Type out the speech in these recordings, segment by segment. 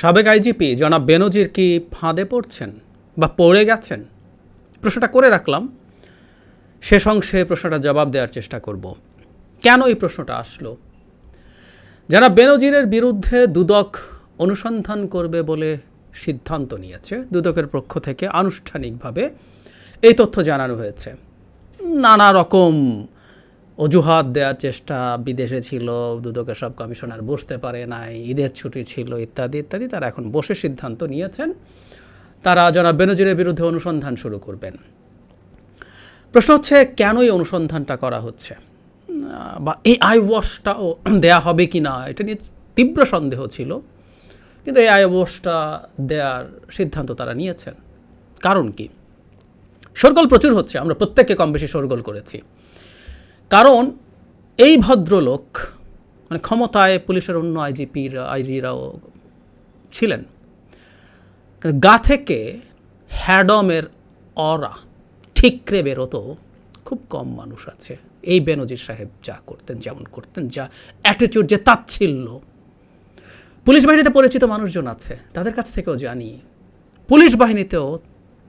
সাবেক আইজিপি জনাব বেনজির কি ফাঁদে পড়ছেন বা পড়ে গেছেন? প্রশ্নটা করে রাখলাম। শেষ অংশে প্রশ্নটা জবাব দেওয়ার চেষ্টা করব। কেন এই প্রশ্নটা আসলো? যারা বেনজিরের বিরুদ্ধে দুদক অনুসন্ধান করবে বলে সিদ্ধান্ত নিয়েছে। দুদকের পক্ষ থেকে আনুষ্ঠানিকভাবে এই তথ্য জানানো হয়েছে। নানা রকম অজুহাত দেওয়ার চেষ্টা বিদেশে ছিল দুদকের সব কমিশনার বসতে পারে নাই, ঈদের ছুটি ছিল, ইত্যাদি ইত্যাদি, তারা এখন বসে সিদ্ধান্ত নিয়েছেন। তারা জনাব বেনজিরের বিরুদ্ধে অনুসন্ধান শুরু করবেন। প্রশ্ন হচ্ছে, কেন এই অনুসন্ধানটা করা হচ্ছে? বা এই আই ওয়াশটাও দেয়া হবে কি না, এটা নিয়ে তীব্র সন্দেহ ছিল। কিন্তু এই আই ওয়াশটা দেওয়ার সিদ্ধান্ত তারা নিয়েছেন। কারণ কি? শোরগোল প্রচুর হচ্ছে, আমরা প্রত্যেককে কম বেশি শোরগোল করেছি। কারণ এই ভদ্রলোক মানে ক্ষমতায় পুলিশের অন্য আইজিপির, আইজিরাও ছিলেন, গা থেকে হ্যাডমের অরা ঠিকরে বেরোতো, খুব কম মানুষ আছে। এই বেনজির সাহেব যা করতেন, যেমন করতেন, যা অ্যাটিটিউড যে তাচ্ছিল্য। পুলিশ বাহিনীতে পরিচিত মানুষজন আছে, তাদের কাছ থেকেও জানি। পুলিশ বাহিনীতেও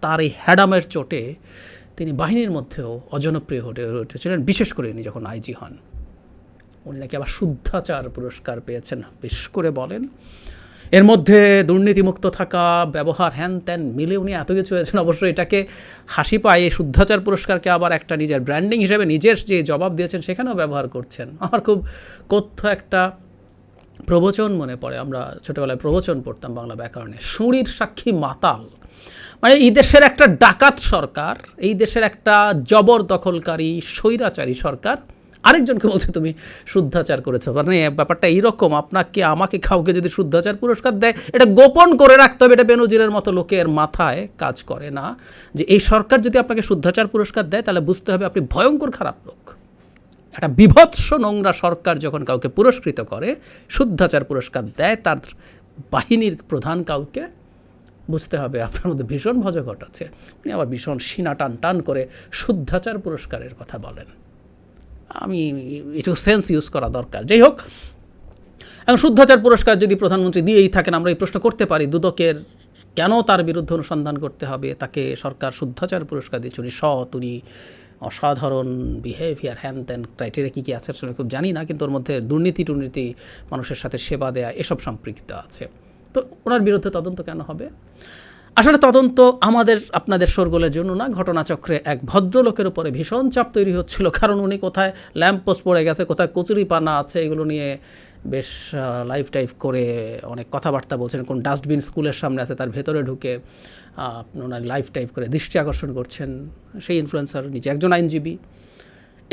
তার এই হ্যাডামের চোটে তিনি বাহিনীর মধ্যেও অজনপ্রিয় হয়ে উঠেছিলেন, বিশেষ করে উনি যখন আইজি হন। উনি নাকি আবার শুদ্ধাচার পুরস্কার পেয়েছেন, বেশ করে বলেন। এর মধ্যে দুর্নীতিমুক্ত থাকা, ব্যবহার হ্যান ত্যান মিলে উনি এত কিছু হয়েছেন অবশ্যই এটাকে হাসি পায়, এই শুদ্ধাচার পুরস্কারকে আবার একটা নিজের ব্র্যান্ডিং হিসেবে নিজের যে জবাব দিয়েছেন, সেখানেও ব্যবহার করছেন। আমার খুব কথ্য একটা প্রবচন মনে পড়ে, আমরা ছোটোবেলায় প্রবচন পড়তাম বাংলা ব্যাকরণে, সুঁড়ির সাক্ষী মাতাল। মানে এই দেশের একটা ডাকাত সরকার, এই দেশের একটা জবরদখলকারী, স্বৈরাচারী সরকার। আরেকজনকে বলছে তুমি শুদ্ধাচার করেছ। মানে ব্যাপারটা এইরকম, আপনাকে, আমাকে কাউকে যদি শুদ্ধাচার পুরস্কার দেয়, এটা গোপন করে রাখতে হবে, এটা বেনজিরের মতো লোকের মাথায় কাজ করে না। যে এই সরকার যদি আপনাকে শুদ্ধাচার পুরস্কার দেয়, তাহলে বুঝতে হবে আপনি ভয়ঙ্কর খারাপ লোক। একটা বিভৎস নোংরা সরকার যখন কাউকে পুরস্কৃত করে, শুদ্ধাচার পুরস্কার দেয়, তার বাহিনীর প্রধান কাউকে বুঝতে হবে, আপনার মধ্যে ভীষণ ভজঘট আছে। উনি আবার ভীষণ সিনা টান টান করে শুদ্ধাচার পুরস্কারের কথা বলেন। আমি একটু সেন্স ইউজ করা দরকার। যাই হোক, এখন শুদ্ধাচার পুরস্কার যদি প্রধানমন্ত্রী দিয়েই থাকেন, আমরা এই প্রশ্ন করতে পারি, দুদকের কেন তার বিরুদ্ধে অনুসন্ধান করতে হবে? তাকে সরকার শুদ্ধাচার পুরস্কার দিচ্ছে উনি সৎ, উনি অসাধারণ বিহেভিয়ার হ্যান ত্যান ক্রাইটেরিয়া কী কী আছে আসলে খুব জানি না, কিন্তু ওর মধ্যে দুর্নীতি টুর্নীতি মানুষের সাথে সেবা দেয়া, এসব সম্পৃক্ত আছে। তো ওনার বিরুদ্ধে তদন্ত কেন হবে? আসলে তদন্ত আমাদের, আপনাদের শোরগোলের জন্য না, ঘটনাচক্রে এক ভদ্রলোকের উপরে ভীষণ চাপ তৈরি হচ্ছিল, কারণ উনি কোথায় ল্যাম্প পোস্ট পড়ে গেছে, কোথায় কচুরি পানা আছে, এগুলো নিয়ে বেশ লাইফ টাইফ করে অনেক কথাবার্তা বলছেন, কোন ডাস্টবিন স্কুলের সামনে আছে, তার ভেতরে ঢুকে ওনার লাইফ টাইপ করে দৃষ্টি আকর্ষণ করছেন। সেই ইনফ্লুয়েন্সার নিজে একজন আইনজীবী।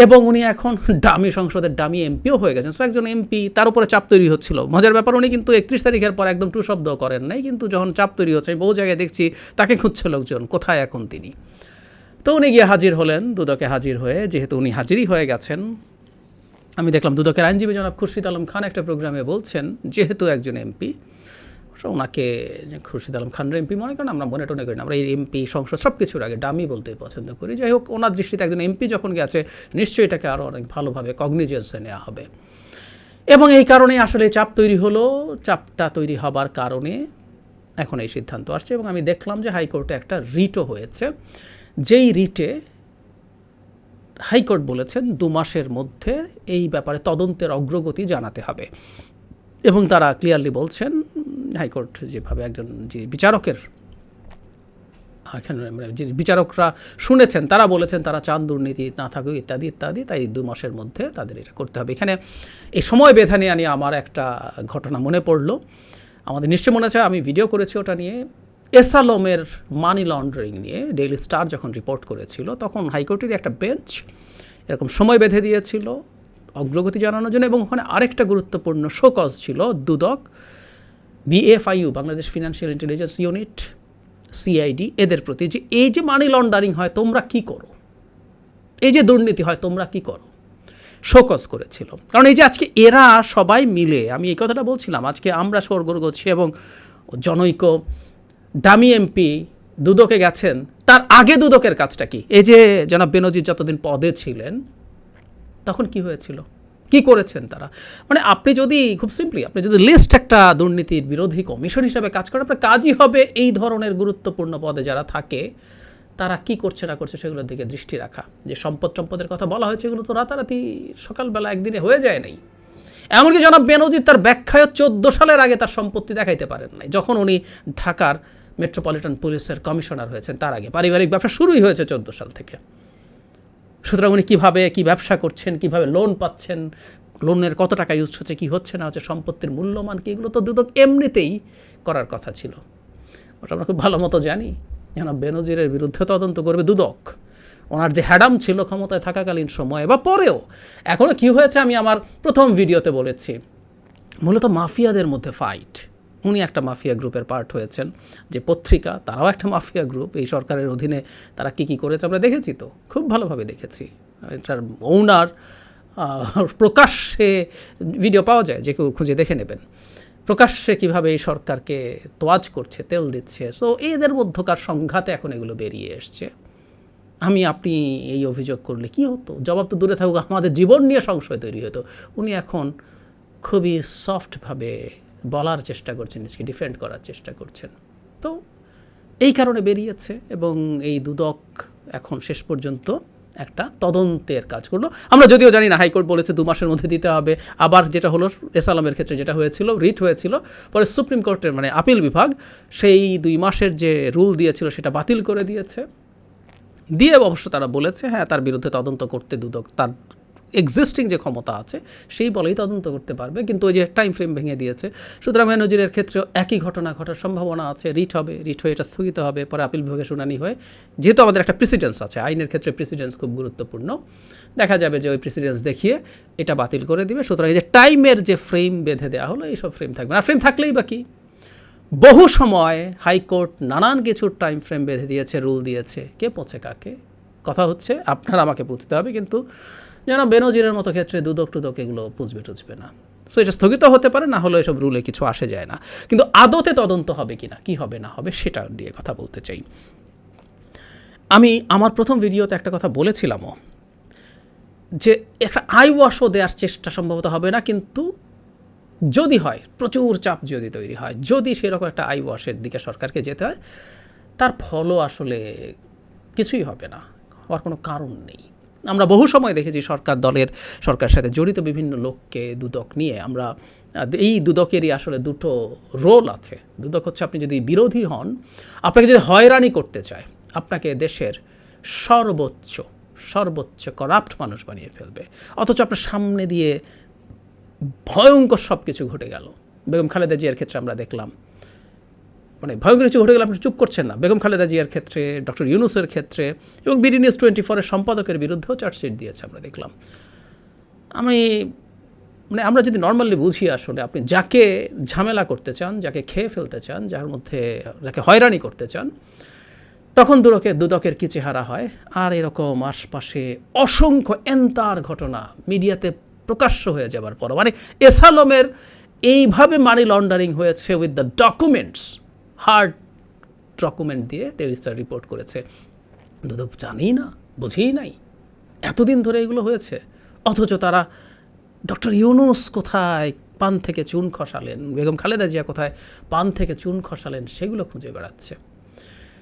এবং উনি এখন ডামি সংসদের ডামি এমপিও হয়ে গেছেন। সো একজন এমপি, তার উপরে চাপ তৈরি হচ্ছিল। মজার ব্যাপার, উনি কিন্তু একত্রিশ তারিখের পর একদম টু শব্দ করেন নাই। কিন্তু যখন চাপ তৈরি হচ্ছে বহু জায়গায় দেখছি তাকে খুঁজছে লোকজন, কোথায় এখন তিনি? তো উনি গিয়ে হাজির হলেন, দুদকে হাজির হয়ে, যেহেতু উনি হাজিরই হয়ে গেছেন। আমি দেখলাম দুদকের আইনজীবী জনাব খুরশিদ আলম খান একটা প্রোগ্রামে বলছেন, যেহেতু একজন এমপি ওনাকে খুরশিদ আলম খান এমপি মনে করেন আমরা মনে টনে করি না, আমরা এই এমপি, সংসদ সব কিছুর আগে ডামি বলতে পছন্দ করি। যাই হোক, ওনার দৃষ্টিতে একজন এমপি যখন গেছে, নিশ্চয়ই এটাকে আরও অনেক ভালোভাবে কগনিজেন্সে নেওয়া হবে। এবং এই কারণে আসলে চাপ তৈরি হলো। চাপটা তৈরি হবার কারণে এখন এই সিদ্ধান্ত আসছে এবং আমি দেখলাম যে হাইকোর্টে একটা রিটও হয়েছে। যেই রিটে হাইকোর্ট বলেছেন দু মাসের মধ্যে এই ব্যাপারে তদন্তের অগ্রগতি জানাতে হবে। এবং তারা ক্লিয়ারলি বলছেন হাইকোর্ট যেভাবে একজন যে বিচারকের, এখানে মানে যে বিচারকরা শুনেছেন, তারা বলেছেন তারা চান দুর্নীতি না থাকুক, ইত্যাদি ইত্যাদি, তাই দু মাসের মধ্যে তাদের এটা করতে হবে। এখানে এই সময় বেঁধে নিয়ে নিয়ে আমার একটা ঘটনা মনে পড়ল। আমাদের নিশ্চয় মনে আছে, আমি ভিডিও করেছি ওটা নিয়ে। এসালমের মানি লন্ডারিং নিয়ে ডেইলি স্টার যখন রিপোর্ট করেছিল, তখন হাইকোর্টের একটা বেঞ্চ এরকম সময় বেঁধে দিয়েছিল অগ্রগতি জানানোর জন্য এবং ওখানে আরেকটা গুরুত্বপূর্ণ শোকজ ছিল Dudok. BFIU Bangladesh Financial Intelligence Unit CID এদের প্রতি যে এই যে মানি লন্ডারিং হয়, তোমরা কি করো? এই যে দুর্নীতি হয়, তোমরা কি করো? শোকজ করেছিল। কারণ এই যে আজকে এরা সবাই মিলে, আমি এই কথাটা বলছিলাম, আজকে আমরা সরগর করছি এবং জনৈক, দামি এমপি দুদকে গেছেন, তার আগে দুদকের কাজটা কি? এই যে জনাব বেনজির যতদিন পদে ছিলেন, তখন কি হয়েছিল? কি করেছেন তারা? মানে আপনি যদি, খুব সিম্পলি আপনি যদি লিস্ট একটা দুর্নীতির বিরোধী কমিশন হিসাবে কাজ করেন, আপনার কাজই হবে এই ধরনের গুরুত্বপূর্ণ পদে যারা থাকে, তারা কি করছে না করছে সেগুলোর দিকে দৃষ্টি রাখা। যে সম্পদ সম্পদের কথা বলা হয়েছে, এগুলো তো রাতারাতি সকালবেলা একদিনে হয়ে যায় নাই। এমনকি জনাব বেনজির তার ব্যাখ্যায় চোদ্দ সালের আগে তার সম্পত্তি দেখাইতে পারেন নাই। যখন উনি ঢাকার মেট্রোপলিটন পুলিশের কমিশনার হয়েছেন, তার আগে। পারিবারিক ব্যবসা শুরুই হয়েছে চোদ্দ সাল থেকে। সুতরাং উনি কীভাবে, কী ব্যবসা করছেন, কীভাবে লোন পাচ্ছেন লোনের কত টাকা ইউজ হচ্ছে, কী হচ্ছে না হচ্ছে, সম্পত্তির মূল্যমান কি, এগুলো তো দুদক এমনিতেই করার কথা ছিল। ওটা আমরা খুব ভালো মতো জানি যেন বেনজিরের বিরুদ্ধে তদন্ত করবে দুদক। ওনার যে হ্যাডাম ছিল ক্ষমতায় থাকাকালীন সময়ে বা পরেও এখনও কী হয়েছে আমি আমার প্রথম ভিডিওতে বলেছি। মূলত মাফিয়াদের মধ্যে ফাইট উনি একটা মাফিয়া গ্রুপের পার্ট হয়েছেন, যে পত্রিকা, তারাও একটা মাফিয়া গ্রুপ এই সরকারের অধীনে তারা কী কী করেছে আমরা দেখেছি তো, খুব ভালোভাবে দেখেছি। এটার ওনার প্রকাশ্যে ভিডিও পাওয়া যায়, যে কেউ খুঁজে দেখে নেবেন। প্রকাশ্যে কীভাবে এই সরকারকে তোয়াজ করছে, তেল দিচ্ছে সো এদের মধ্যকার সংঘাতে এখন এগুলো বেরিয়ে এসছে। আমি, আপনি এই অভিযোগ করলে কি হতো? জবাব তো দূরে থাকুক, আমাদের জীবন নিয়ে সংশয় তৈরি হতো। উনি এখন খুবই সফটভাবে বলার চেষ্টা করছেন, নিজেকে ডিফেন্ড করার চেষ্টা করছেন। তো এই কারণে বেরিয়েছে এবং এই দুদক এখন শেষ পর্যন্ত একটা তদন্তের কাজ করল। আমরা যদিও জানি না, হাইকোর্ট বলেছে দু মাসের মধ্যে দিতে হবে। আবার যেটা হলো এসালামের ক্ষেত্রে যেটা হয়েছিল, রিট হয়েছিল। পরে সুপ্রিম কোর্টের মানে আপিল বিভাগ সেই দুই মাসের যে রুল দিয়েছিল, সেটা বাতিল করে দিয়েছে। দিয়ে অবশ্য তারা বলেছে হ্যাঁ তার বিরুদ্ধে তদন্ত করতে দুদক, তার এক্সিস্টিং যে ক্ষমতা আছে, সেই বলেই তদন্ত করতে পারবে। কিন্তু ওই যে টাইম ফ্রেম ভেঙে দিয়েছে। সুতরাং নজিরের ক্ষেত্রেও একই ঘটনা ঘটার সম্ভাবনা আছে। রিট হবে, রিট হয়ে এটা স্থগিত হবে, পরে আপিল বিভাগে শুনানি হয়ে, যেহেতু আমাদের একটা প্রেসিডেন্স আছে, আইনের ক্ষেত্রে প্রেসিডেন্স খুব গুরুত্বপূর্ণ। দেখা যাবে যে ওই প্রেসিডেন্স দেখিয়ে এটা বাতিল করে দিবে। সুতরাং এই যে টাইমের যে ফ্রেম বেঁধে দেওয়া হলো এইসব ফ্রেম থাকবে না। ফ্রেম থাকলেই বা বহু সময় হাইকোর্ট নানান কিছুর টাইম ফ্রেম বেঁধে দিয়েছে রুল দিয়েছে। কে পচে কাকে? কথা হচ্ছে, আপনার আমাকে বুঝতে হবে, কিন্তু যেন বেনজিরের মতো ক্ষেত্রে দুদক, টুদক এগুলো বুঝবে টুঝবে না। সো এটা স্থগিত হতে পারে, না হলে এসব রুলে কিছু আসে যায় না। কিন্তু আদতে তদন্ত হবে কি না কী হবে, না হবে, সেটা নিয়ে কথা বলতে চাই। আমি আমার প্রথম ভিডিওতে একটা কথা বলেছিলামও, যে একটা আই ওয়াশও দেওয়ার চেষ্টা সম্ভবত হবে না, কিন্তু যদি হয়, প্রচুর চাপ যদি তৈরি হয়, যদি সেরকম একটা আই ওয়াশের দিকে সরকারকে যেতে হয়, তার ফলও আসলে কিছুই হবে না। হওয়ার কোনো কারণ নেই। আমরা বহু সময় দেখেছি সরকার দলের সরকারের সাথে জড়িত বিভিন্ন লোককে দুদক নিয়ে। আমরা, এই দুদকেরই আসলে দুটো রোল আছে। দুদক হচ্ছে আপনি যদি বিরোধী হন, আপনাকে যদি হয়রানি করতে চায়, আপনাকে দেশের সর্বোচ্চ সর্বোচ্চ করাপ্ট মানুষ বানিয়ে ফেলবে। অথচ আপনার সামনে দিয়ে ভয়ঙ্কর সব কিছু ঘটে গেল। বেগম খালেদা জিয়ার ক্ষেত্রে আমরা দেখলাম মানে ভয়ঙ্কর কিছু ঘটে গেলে আপনি চুপ করছেন না। বেগম খালেদা জিয়ার ক্ষেত্রে, ডক্টর ইউনুসের ক্ষেত্রে এবং বিডি নিউজ টোয়েন্টি ফোরের সম্পাদকের বিরুদ্ধেও চার্জশিট দিয়েছে আমরা দেখলাম। আমি মানে আমরা যদি নর্মালি বুঝি আসলে, আপনি যাকে ঝামেলা করতে চান, যাকে খেয়ে ফেলতে চান, যার মধ্যে, যাকে হয়রানি করতে চান, তখন দুদকে, দুদকের কি চেহারা হয়? আর এরকম আশপাশে অসংখ্য এন্তার ঘটনা মিডিয়াতে প্রকাশ্য হয়ে যাবার পর মানে এসালমের এইভাবে মানি লন্ডারিং হয়েছে with the documents hard document দিয়ে টেরিস্টার রিপোর্ট করেছে। দুদক জানেই না, বুঝেই নাই, এতদিন ধরে এগুলো হয়েছে। অথচ তারা ডক্টর ইউনুস কোথায়, পান থেকে চুন খসালেন, বেগম খালেদা জিয়া কোথায়, পান থেকে চুন খসালেন, সেগুলো খুঁজে বেড়াচ্ছে।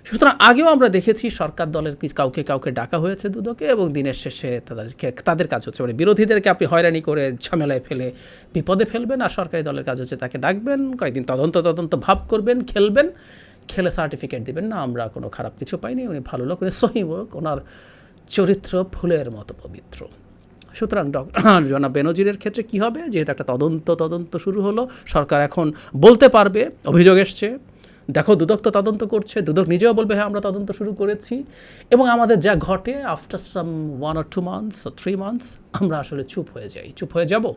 সুতরাং আগেও আমরা দেখেছি সরকার দলের কাউকে কাউকে ডাকা হয়েছে দুদকে এবং দিনের শেষে তাদেরকে, তাদের কাজ হচ্ছে। মানে বিরোধীদেরকে আপনি হয়রানি করে ঝামেলায় ফেলে বিপদে ফেলবেন আর সরকারি দলের কাজ হচ্ছে তাকে ডাকবেন, কয়েকদিন তদন্ত তদন্ত ভাব করবেন, খেলবেন, খেলে সার্টিফিকেট দিবেন। না, আমরা কোনো খারাপ কিছু পাইনি, উনি ভালো লোক, উনি সহিব ওনার চরিত্র ফুলের মতো পবিত্র। সুতরাং জনাব বেনজিরের ক্ষেত্রে কি হবে? যেহেতু একটা তদন্ত তদন্ত শুরু হলো, সরকার এখন বলতে পারবে, অভিযোগ এসছে দেখো, দুদক তো তদন্ত করছে। দুদক নিজেও বলবে হ্যাঁ আমরা তদন্ত শুরু করেছি। এবং আমাদের যা ঘটে after some one or two months three months আমরা আসলে চুপ হয়ে যাই। চুপ হয়ে যাব?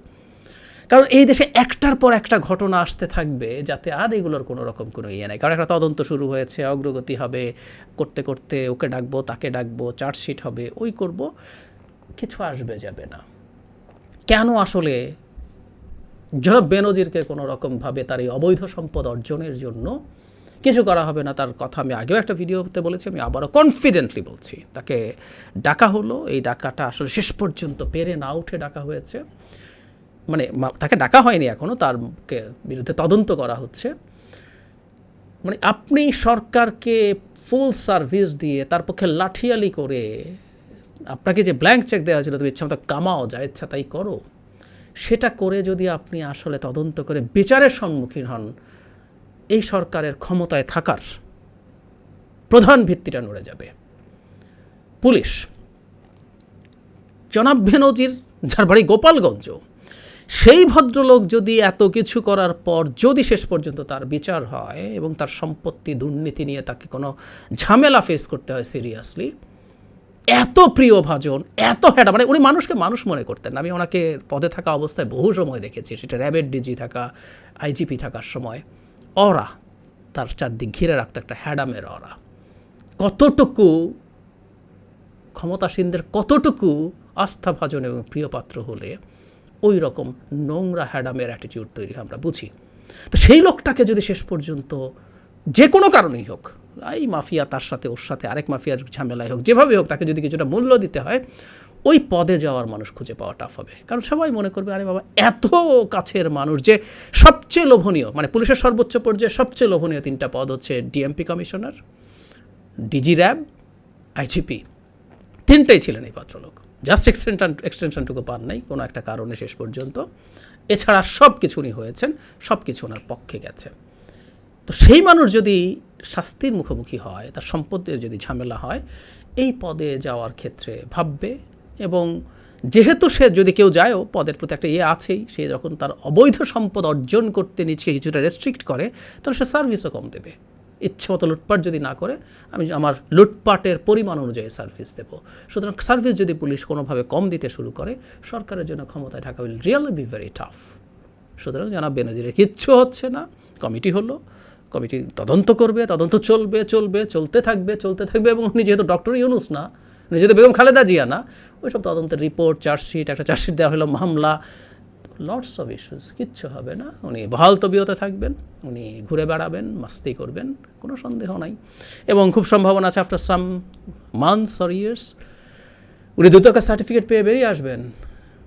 কারণ এই দেশে একটার পর একটা ঘটনা আসতে থাকবে, যাতে আর এগুলোর কোনো রকম কোনো ইয়ে নেই। কারণ একটা তদন্ত শুরু হয়েছে, অগ্রগতি হবে, করতে করতে ওকে ডাকবো, তাকে ডাকবো, চার্জশিট হবে, ওই করব। কিছু আসবে, যাবে না। কেন আসলে? যারা বেনজিরকে কোনো রকমভাবে তার এই অবৈধ সম্পদ অর্জনের জন্য কিছু করা হবে না, তার কথা আমি আগেও একটা ভিডিওতে বলেছি, আমি আবারও কনফিডেন্টলি বলছি। তাকে ডাকা হলো, এই ডাকাটা আসলে শেষ পর্যন্ত পেরে না উঠে ডাকা হয়েছে। মানে তাকে ডাকা হয়নি এখনও তার বিরুদ্ধে তদন্ত করা হচ্ছে। মানে আপনি সরকারকে ফুল সার্ভিস দিয়ে তার পক্ষে লাঠিয়ালি করে আপনাকে যে ব্ল্যাঙ্ক চেক দেওয়া ছিল তুমি ইচ্ছা মতো কামাও, যা ইচ্ছা তাই করো, সেটা করে যদি আপনি আসলে তদন্ত করে বিচারের সম্মুখীন হন এই সরকারের ক্ষমতায় থাকার প্রধান ভিত্তিটা নড়ে যাবে। পুলিশ। জনাব ভেনজির, যার বাড়ি গোপালগঞ্জ, সেই ভদ্রলোক যদি এত কিছু করার পর যদি শেষ পর্যন্ত তার বিচার হয় এবং তার সম্পত্তি, দুর্নীতি নিয়ে তাকে কোনো ঝামেলা ফেস করতে হয় সিরিয়াসলি এত প্রিয় ভাজন, এত হ্যাডা মানে উনি মানুষকে মানুষ মনে করতেন। আমি ওনাকে পদে থাকা অবস্থায় বহু সময় দেখেছি, সেটা র্যাবের ডিজি থাকা আইজিপি থাকার সময়। অরা, তার চারদিক ঘিরে রাখতো একটা হ্যাডামের অরা। কতটুকু ক্ষমতাসীনদের কতটুকু আস্থাভাজন এবং প্রিয়পাত্র হলে ওই রকম নোংরা হ্যাডামের অ্যাটিটিউড তৈরি আমরা বুঝি। তো সেই লোকটাকে যদি শেষ পর্যন্ত যে কোনো কারণেই হোক এই মাফিয়া তার সাথে, ওর সাথে, আরেক মাফিয়ার ঝামেলায় হোক, যেভাবে হোক তাকে যদি কিছুটা মূল্য দিতে হয়, ওই পদে যাওয়ার মানুষ খুঁজে পাওয়া টাফ হবে। কারণ সবাই মনে করবে, আরে বাবা, এত কাছের মানুষ যে সবচেয়ে লোভনীয়। মানে পুলিশের সর্বোচ্চ পর্যায়ে সবচেয়ে লোভনীয় তিনটা পদ হচ্ছে DMP commissioner DG RAB IGP তিনটেই ছিলেন এই ভদ্রলোক। জাস্ট এক্সটেনশন এক্সটেনশনটুকু পান নাই, কোনো একটা কারণে শেষ পর্যন্ত। এছাড়া সব কিছু উনি হয়েছেন সব কিছু ওনার পক্ষে গেছে। তো সেই মানুষ যদি শাস্তির মুখোমুখি হয়, তার সম্পদের যদি ঝামেলা হয়, এই পদে যাওয়ার ক্ষেত্রে ভাববে এবং যেহেতু সে যদি কেউ যায়ও পদের প্রতি একটা ইয়ে আছেই, সে যখন তার অবৈধ সম্পদ অর্জন করতে নিজকে কিছুটা রেস্ট্রিক্ট করে, তাহলে সে সার্ভিসও কম দেবে। ইচ্ছে মতো লুটপাট যদি না করে, আমি আমার লুটপাটের পরিমাণ অনুযায়ী সার্ভিস দেবো। সুতরাং সার্ভিস যদি পুলিশ কোনোভাবে কম দিতে শুরু করে, সরকারের জন্য ক্ষমতায় Dhaka will really be very tough সুতরাং জানাব বেনজিরে কিচ্ছু হচ্ছে না, কমিটি হলো। কমিটি তদন্ত করবে, তদন্ত চলবে চলবে, চলতে থাকবে চলতে থাকবে এবং উনি যেহেতু ডক্টর ইউনুস না, উনি যেহেতু বেগম খালেদা জিয়া না, ওইসব তদন্তের রিপোর্ট চার্জশিট একটা চার্জশিট দেওয়া হলো, মামলা লটস অফ ইস্যুস কিচ্ছু হবে না। উনি বহাল তবিয়তে থাকবেন, উনি ঘুরে বেড়াবেন, মাস্তি করবেন, কোনো সন্দেহ নাই। এবং খুব সম্ভাবনা আছে after some months or years উনি দ্রুতকা সার্টিফিকেট পেয়ে বেরিয়ে আসবেন।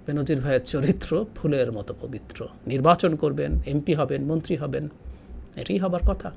বেনজির ভাইয়ের চরিত্র ফুলের মতো পবিত্র। নির্বাচন করবেন এমপি হবেন, মন্ত্রী হবেন। এটাই হবার কথা